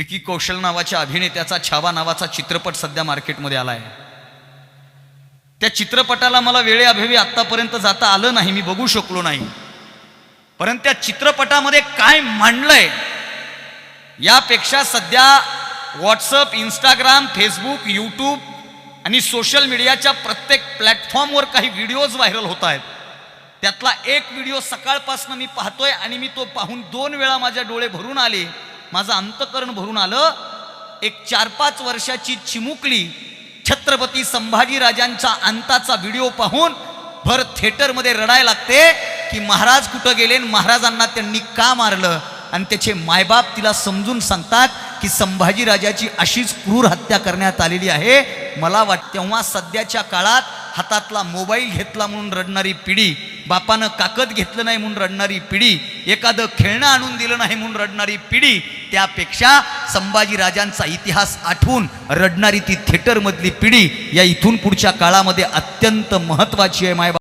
विकी कौशल नावाच्या अभिनेत्याचा छावा नावाचा चित्रपट सध्या मार्केटमध्ये आला आहे त्या चित्रपटाला मला वेळेअभावी आत्तापर्यंत जाता आलं नाही मी बघू शकलो नाही. परंतु त्या चित्रपटामध्ये काय मांडलंय यापेक्षा सध्या व्हॉट्सअप इंस्टाग्राम फेसबुक यूट्यूब आणि सोशल मीडियाच्या प्रत्येक प्लॅटफॉर्मवर काही व्हिडिओज व्हायरल होत आहेत त्यातला एक व्हिडिओ सकाळपासून मी पाहतोय आणि मी तो पाहून दोन वेळा माझ्या डोळे भरून आले. माझं अंतकरण भरून आलं. एक चार पाच वर्षाची चिमुकली छत्रपती संभाजीराजांचा अंताचा व्हिडिओ पाहून भर थिएटरमध्ये रडायला लागते की महाराज कुठं गेले आणि महाराजांना त्यांनी का मारलं? आणि त्याचे मायबाप तिला समजून सांगतात की संभाजीराजाची अशीच क्रूर हत्या करण्यात आलेली आहे. मला वाट तेव्हा सध्याच्या काळात हातातला मोबाईल घेतला म्हणून रडणारी पिढी बापानं काकत घेतलं नाही म्हणून रडणारी पिढी एखादं खेळणं आणून दिलं नाही म्हणून रडणारी पिढी त्यापेक्षा संभाजीराजांचा इतिहास आठवून रडणारी ती थिएटरमधली पिढी या इथून पुढच्या काळामध्ये अत्यंत महत्त्वाची आहे मायबा